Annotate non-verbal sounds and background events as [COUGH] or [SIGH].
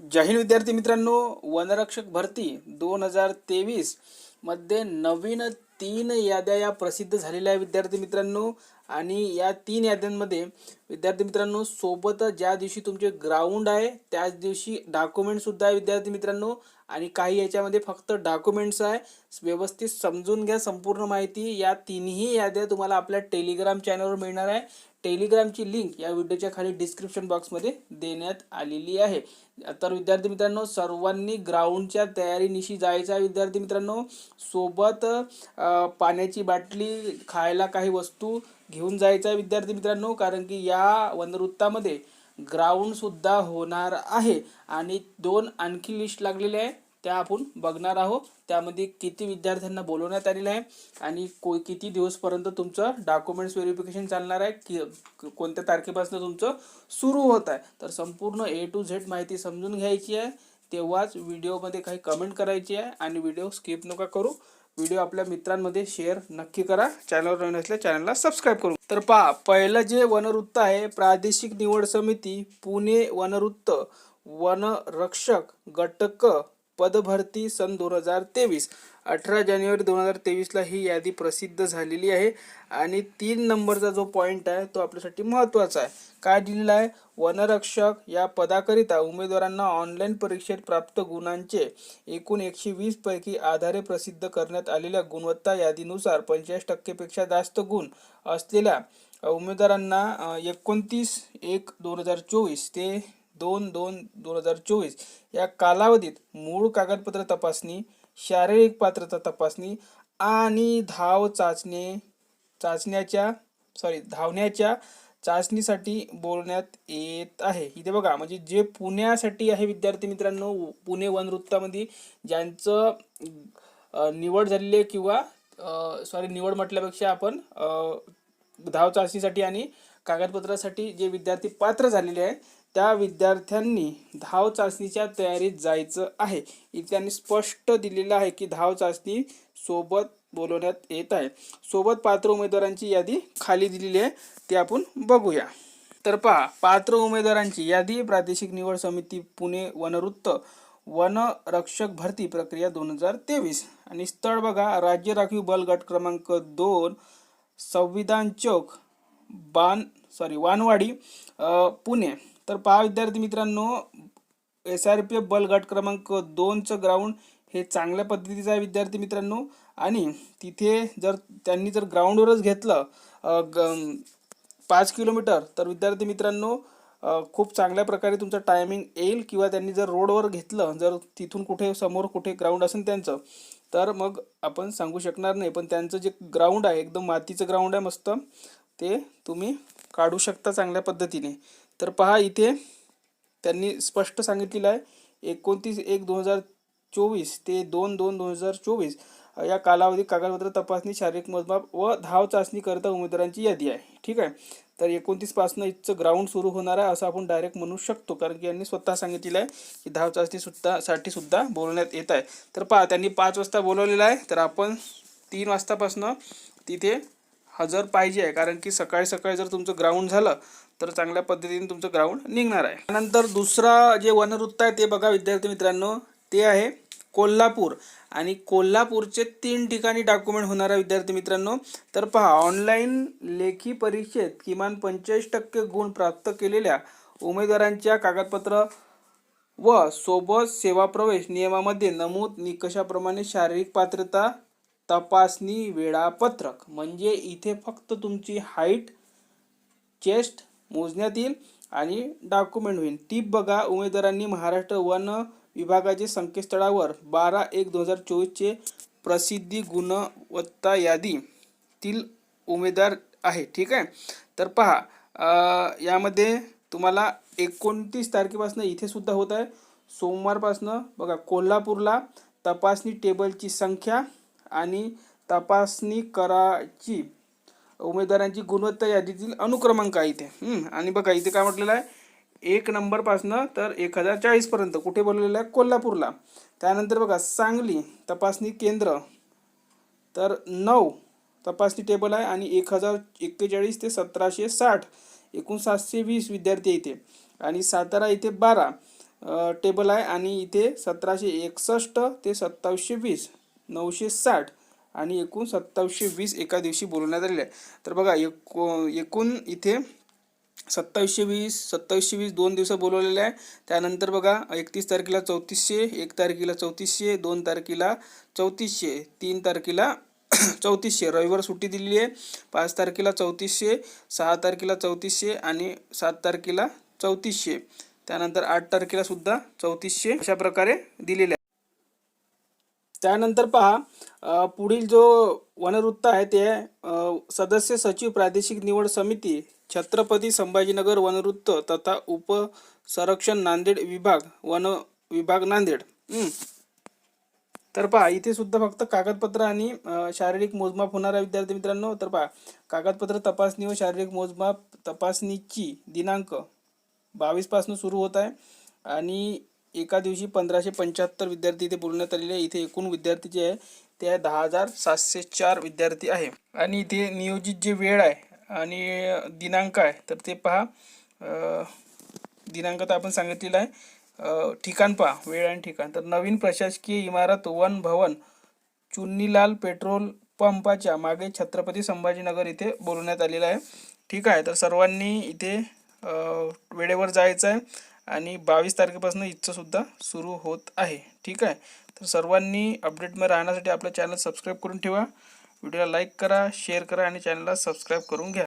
जाहीर विद्यार्थी मित्रांनो वनरक्षक भरती दोन हजार तेवीसमध्ये नवीन तीन याद्या या प्रसिद्ध झालेल्या आहे विद्यार्थी मित्रांनो. आणि या तीन याद्यांमध्ये विद्यार्थी मित्रांनो सोबत ज्या दिवशी तुमचे ग्राउंड आहे त्याच दिवशी डॉक्युमेंट सुद्धा आहे विद्यार्थी मित्रांनो. आणि काही याच्यामध्ये फक्त डॉक्युमेंट्स आहे. व्यवस्थित समजून घ्या संपूर्ण माहिती. या तिन्ही याद्या तुम्हाला आपल्या टेलिग्राम चॅनलवर मिळणार आहे. टेलिग्रामची लिंक या व्हिडिओच्या खाली डिस्क्रिप्शन बॉक्समध्ये देण्यात आलेली आहे. तर विद्यार्थी मित्रांनो सर्वांनी ग्राउंडच्या तयारीनिशी जायचं आहे. विद्यार्थी मित्रांनो सोबत पाण्याची बाटली खायला काही वस्तू घेऊन जायचं आहे विद्यार्थी मित्रांनो कारण की या वनवृत्तामध्ये ग्राउंडसुद्धा होणार आहे. आणि दोन आणखी लिस्ट लागलेले आहे. त्या आपण बघणार आहोत. त्यामध्ये किती विद्यार्थ्यांना बोलवण्यात आलेलं आहे. आणि को किती दिवसपर्यंत तुमचं डॉक्युमेंट्स व्हेरिफिकेशन चालणार आहे. की कोणत्या तारखेपासून तुमचं सुरू होत आहे. तर संपूर्ण ए टू झेड माहिती समजून घ्यायची आहे. तेव्हाच व्हिडिओमध्ये काही कमेंट करायची आहे. आणि व्हिडिओ स्किप नका करू. व्हिडिओ आपल्या मित्रांमध्ये शेअर नक्की करा. चॅनलवर नवीन असल्या चॅनलला सबस्क्राईब करू तर पहा पहिलं जे वनवृत्त आहे प्रादेशिक निवड समिती पुणे वनवृत्त वनरक्षक गटक पदभरती सन दोन हजार तेवीस. अठरा जानेवारी दोन हजार तेवीसला ही यादी प्रसिद्ध झालेली आहे. आणि तीन नंबरचा जो पॉईंट आहे तो आपल्यासाठी महत्त्वाचा आहे. काय दिलेला आहे? वनरक्षक या पदाकरिता उमेदवारांना ऑनलाईन परीक्षेत प्राप्त गुणांचे एकूण एकशे वीस पैकी आधारे प्रसिद्ध करण्यात आलेल्या गुणवत्ता यादीनुसार पंचेचाळीस टक्केपेक्षा जास्त गुण असलेल्या उमेदवारांना एकोणतीस एक दोन हजार चोवीस ते दोन दोन दोन हजार चोवीस. या कालावधीत मूळ कागदपत्र तपासणी शारीरिक पात्रता तपासणी आणि धाव चाचणी चाचण्याच्या सॉरी धावण्याच्या चाचणीसाठी बोलण्यात येत आहे. इथे बघा म्हणजे जे पुण्यासाठी आहे विद्यार्थी मित्रांनो पुणे वनवृत्तामध्ये ज्यांचं निवड झालेली आहे किंवा सॉरी निवड म्हटल्यापेक्षा आपण धाव चाचणीसाठी आणि कागदपत्रासाठी जे विद्यार्थी पात्र झालेले आहे त्या विद्यार्थ्यांनी धाव चाचणीच्या तयारीत जायचं आहे. इथे त्यांनी स्पष्ट दिलेलं आहे की धाव चाचणी सोबत बोलवण्यात येत आहे. सोबत पात्र उमेदवारांची यादी खाली दिलेली आहे. ती आपण बघूया. तर पहा पात्र उमेदवारांची यादी प्रादेशिक निवड समिती पुणे वनवृत्त वन रक्षक भरती प्रक्रिया दोन हजार तेवीस आणि स्थळ बघा राज्य राखीव बल गट क्रमांक दोन संविधान चौक बान सॉरी वानवाडी पुणे. तर पहा विद्यार्थी मित्रांनो एस आर पी एफ बल गट क्रमांक दोनचं ग्राउंड हे चांगल्या पद्धतीचं आहे विद्यार्थी मित्रांनो. आणि तिथे जर त्यांनी जर ग्राउंडवरच घेतलं ग- पाच किलोमीटर तर विद्यार्थी मित्रांनो खूप चांगल्या प्रकारे तुमचं टायमिंग येईल. किंवा त्यांनी जर रोडवर घेतलं जर तिथून कुठे समोर कुठे ग्राउंड असेल त्यांचं तर मग आपण सांगू शकणार नाही. पण त्यांचं जे ग्राउंड आहे एकदम मातीचं ग्राउंड आहे मस्त ते तुम्ही काढू शकता चांगल्या पद्धतीने. तर पहा इथे त्यांनी स्पष्ट सांगितलेलं आहे एकोणतीस एक दोन हजार चोवीस ते दोन दोन दोन हजार चोवीस या कालावधीत कागदपत्र तपासणी शारीरिक मोजमाप व धाव चाचणी करता उमेदवारांची यादी आहे. ठीक आहे? तर एकोणतीसपासून इथचं ग्राउंड सुरू होणार आहे असं आपण डायरेक्ट म्हणू शकतो कारण की यांनी स्वतः सांगितलेलं आहे की धाव चाचणीसुद्धा साठी सुद्धा बोलवण्यात येत आहे. तर पहा त्यांनी पाच वाजता बोलवलेलं आहे तर आपण तीन वाजतापासनं तिथे हजर पाहिजे आहे कारण की सकाळी सकाळी जर तुमचं ग्राउंड झालं तर चांगल्या पद्धतीने तुमचं ग्राउंड निघणार आहे. त्यानंतर दुसरा जे वनवृत्त आहे ते बघा विद्यार्थी मित्रांनो. ते आहे कोल्हापूर. आणि कोल्हापूरचे तीन ठिकाणी डॉक्युमेंट होणार आहे विद्यार्थी मित्रांनो. तर पहा ऑनलाईन लेखी परीक्षेत किमान पंचेचाळीस टक्के गुण प्राप्त केलेल्या उमेदवारांच्या कागदपत्र व सोबत सेवा प्रवेश नियमामध्ये नमूद निकषाप्रमाणे शारीरिक पात्रता तपासणी वेळापत्रक. म्हणजे इथे फक्त तुमची हाईट चेस्ट मोजण्यात येईल आणि डॉक्युमेंट होईल. टीप बघा उमेदवारांनी महाराष्ट्र वन विभागाचे संकेतस्थळावर बारा एक दोन हजार चोवीसचे प्रसिद्धी गुणवत्ता यादीतील उमेदवार आहे. ठीक आहे? तर पहा यामध्ये तुम्हाला एकोणतीस तारखेपासून इथे सुद्धा होत आहे. सोमवारपासनं बघा कोल्हापूरला तपासणी टेबलची संख्या आणि तपासणी कराची उमेदवारांची गुणवत्ता यादीतील अनुक्रमांक आहे इथे. आणि बघा इथे काय म्हटलेलं आहे? एक नंबरपासनं तर एक हजार चाळीसपर्यंत कुठे बोललेलं आहे? कोल्हापूरला. त्यानंतर बघा सांगली तपासणी केंद्र. तर नऊ तपासणी टेबल आहे आणि एक हजार एक्केचाळीस ते सतराशे साठ. एकूण सातशे वीस विद्यार्थी इथे. आणि सातारा इथे बारा टेबल आहे आणि इथे सतराशे एकसष्ट ते सत्तावीसशे वीस नऊशे साठ. आणि एकूण सत्तावीसशे वीस एका दिवशी बोलवण्यात आलेले आहे तर बघा एको एकूण इथे सत्तावीसशे वीस सत्तावीसशे वीस दोन दिवस बोलवलेले आहे त्यानंतर बघा एकतीस तारखेला चौतीसशे एक तारखेला चौतीसशे दोन तारखेला चौतीसशे तीन तारखेला [CLEARS THROAT] चौतीसशे. रविवार सुट्टी दिलेली आहे. पाच तारखेला चौतीसशे सहा तारखेला चौतीसशे आणि सात तारखेला चौतीसशे. त्यानंतर आठ तारखेला सुद्धा चौतीसशे अशा प्रकारे दिलेले आहे त्यानंतर पहा पुढील जो वनवृत्त आहे ते सदस्य सचिव प्रादेशिक निवड समिती छत्रपती संभाजीनगर वनवृत्त तथा उप संरक्षण नांदेड विभाग वन विभाग नांदेड. तर पहा इथे सुद्धा फक्त कागदपत्र आणि शारीरिक मोजमाप होणार आहे विद्यार्थी मित्रांनो. तर पहा कागदपत्र तपासणी व शारीरिक मोजमाप तपासणीची दिनांक बावीसपासून सुरू होत आहे. आणि एका दिवशी पंधराशे पंच्याहत्तर विद्यार्थी इथे बोलवण्यात आलेले आहे इथे एकूण विद्यार्थी जे आहे ते आहे दहा हजार सातशे चार विद्यार्थी आहे. आणि इथे नियोजित जे वेळ आहे आणि दिनांक आहे तर ते पहा. दिनांक तर आपण सांगितलेला आहे. ठिकाण पहा वेळ आणि ठिकाण. तर नवीन प्रशासकीय इमारत वन भवन चुन्नीलाल पेट्रोल पंपाच्या मागे छत्रपती संभाजीनगर इथे बोलवण्यात आलेलं आहे. ठीक आहे तर सर्वांनी इथे वेळेवर जायचं आहे. आणि बावीस तारखेपासून इच्छासुद्धा सुरू होत आहे. ठीक आहे? तर सर्वांनी अपडेटमध्ये राहण्यासाठी आपलं चॅनल सबस्क्राईब करून ठेवा. व्हिडिओला लाईक करा शेअर करा आणि चॅनलला सबस्क्राईब करून घ्या.